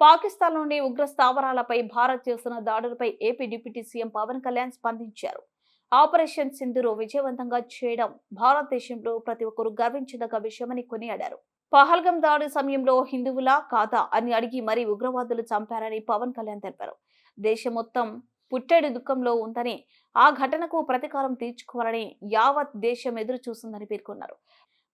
పాకిస్తాన్ నుండి ఉగ్ర స్థావరాలపై భారత్ చేస్తున్న దాడులపై AP deputy CM Pawan Kalyan స్పందించారు. ఆపరేషన్ సింధురు విజయవంతంగా చేయడం భారతదేశంలో ప్రతి ఒక్కరూ గర్వించదగ్గ విషయమని కొనియాడారు. పహల్గం దాడి సమయంలో హిందువులా కాదా అని అడిగి మరీ ఉగ్రవాదులు చంపారని పవన్ కళ్యాణ్ తెలిపారు. దేశం మొత్తం పుట్టెడు దుఃఖంలో ఉందని ఆ ఘటనకు ప్రతీకారం తీర్చుకోవాలని యావత్ దేశం ఎదురు చూస్తుందని పేర్కొన్నారు.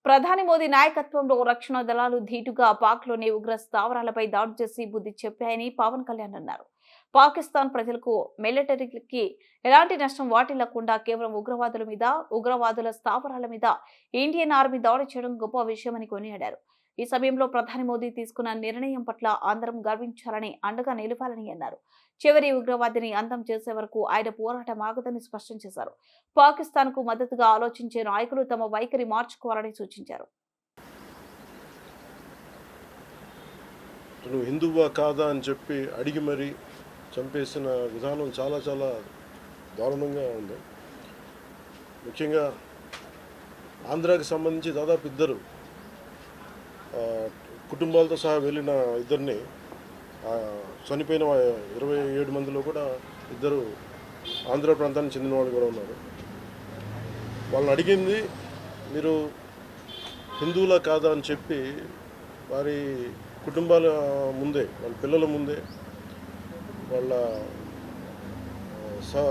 ప్రధాని మోదీ నాయకత్వంలో రక్షణ దళాలు ధీటుగా పాక్లోని ఉగ్ర స్థావరాలపై దాడి చేసి బుద్ధి చెప్పాయని పవన్ కళ్యాణ్ అన్నారు. పాకిస్తాన్ ప్రజలకు మిలిటరీకి ఎలాంటి నష్టం వాటిల్లకుండా కేవలం ఉగ్రవాదుల మీద ఉగ్రవాదుల స్థావరాల మీద ఇండియన్ ఆర్మీ దాడి చేయడం గొప్ప విషయమని కొనియాడారు. ఈ సమయంలో ప్రధాని మోదీ తీసుకున్న నిర్ణయం పట్ల అందరం గర్వించాలని అండగా నిలవాలని అన్నారు. చివరి ఉగ్రవాదిని అంతం చేసే వరకు ఆయన పోరాటం ఆగదని స్పష్టం చేశారు. పాకిస్తాన్కు మద్దతుగా ఆలోచించే నాయకులు తమ వైఖరి మార్చుకోవాలని సూచించారు. నువ్వు హిందువా కాదా అని చెప్పి అడిగి మరీ చంపేసిన విధానం చాలా చాలా దారుణంగా ఉంది. ముఖ్యంగా ఆంధ్రాకి సంబంధించి దాదాపు ఇద్దరు కుటుంబాలతో సహా వెళ్ళిన ఇద్దరిని చనిపోయిన ఇరవై ఏడు మందిలో కూడా ఇద్దరు ఆంధ్ర ప్రాంతానికి చెందిన వాళ్ళు కూడా ఉన్నారు. వాళ్ళని అడిగింది మీరు హిందువులా కాదా? అని చెప్పి వారి కుటుంబాల ముందే వాళ్ళ పిల్లల ముందే వాళ్ళ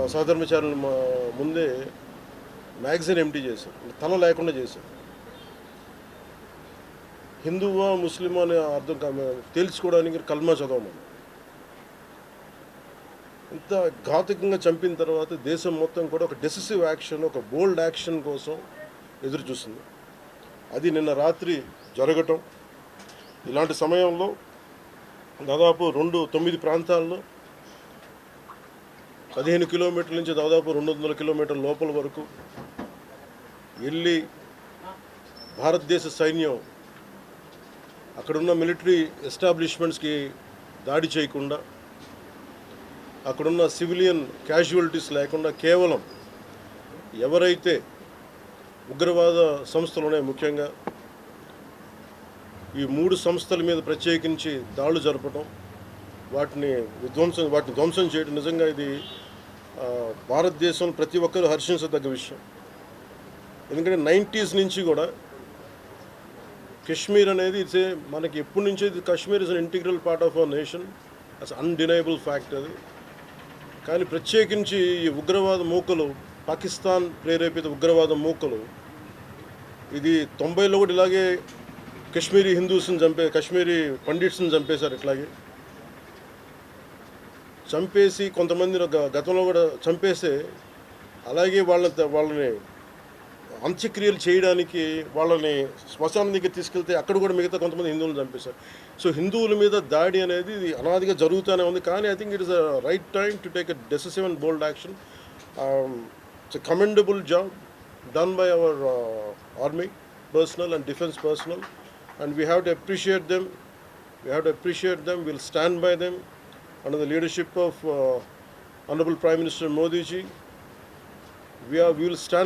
సహధర్మచారుల ముందే మ్యాగజైన్ ఎంటీ చేశారు. తల లేకుండా చేశారు. హిందువో ముస్లిమో అనే అర్థం కా- తేల్చుకోవడానికి కల్మా చదవమని ఇంత ఘాతకంగా చంపిన తర్వాత దేశం మొత్తం కూడా ఒక డెసిసివ్ యాక్షన్ ఒక బోల్డ్ యాక్షన్ కోసం ఎదురు చూస్తుంది అది నిన్న రాత్రి జరగటం. ఇలాంటి సమయంలో దాదాపు రెండు తొమ్మిది ప్రాంతాల్లో పదిహేను కిలోమీటర్ల నుంచి దాదాపు రెండు వందల కిలోమీటర్ల లోపల వరకు వెళ్ళి భారతదేశ సైన్యం అక్కడున్న మిలిటరీ ఎస్టాబ్లిష్మెంట్స్కి దాడి చేయకుండా అక్కడున్న సివిలియన్ క్యాజువల్టీస్ లేకుండా కేవలం ఎవరైతే ఉగ్రవాద సంస్థలు ఉన్నాయి ముఖ్యంగా ఈ మూడు సంస్థల మీద ప్రత్యేకించి దాడులు జరపడం వాటిని విధ్వంసం వాటిని ధ్వంసం చేయడం నిజంగా ఇది భారతదేశం ప్రతి ఒక్కరూ హర్షించదగ్గ విషయం. ఎందుకంటే నైంటీస్ నుంచి కూడా కశ్మీర్ అనేది ఇట్స్ ఏ మనకి ఎప్పటి నుంచో ఇది Kashmir is an integral part of our nation as undeniable fact అది. కానీ ప్రత్యేకించి ఈ ఉగ్రవాద మూకలు పాకిస్తాన్ ప్రేరేపిత ఉగ్రవాద మూకలు ఇది తొంభైలో కూడా ఇలాగే కశ్మీరీ హిందూస్ని చంపే కశ్మీరీ పండిట్స్ని చంపేశారు ఇట్లాగే. చంపేసి కొంతమంది గతంలో కూడా చంపేస్తే అలాగే వాళ్ళ వాళ్ళని అంత్యక్రియలు చేయడానికి వాళ్ళని శ్మశానం దగ్గర తీసుకెళ్తే అక్కడ కూడా మిగతా కొంతమంది హిందువులు చంపేశారు. సో హిందువుల మీద దాడి అనేది ఇది అనాదిగా జరుగుతూనే ఉంది. కానీ I think it is a right time to take a decisive and bold action it's a commendable job done by our army personnel and defence personnel and we have to appreciate them we have to appreciate them will stand by them under the leadership of honourable prime minister Modiji we are we will stand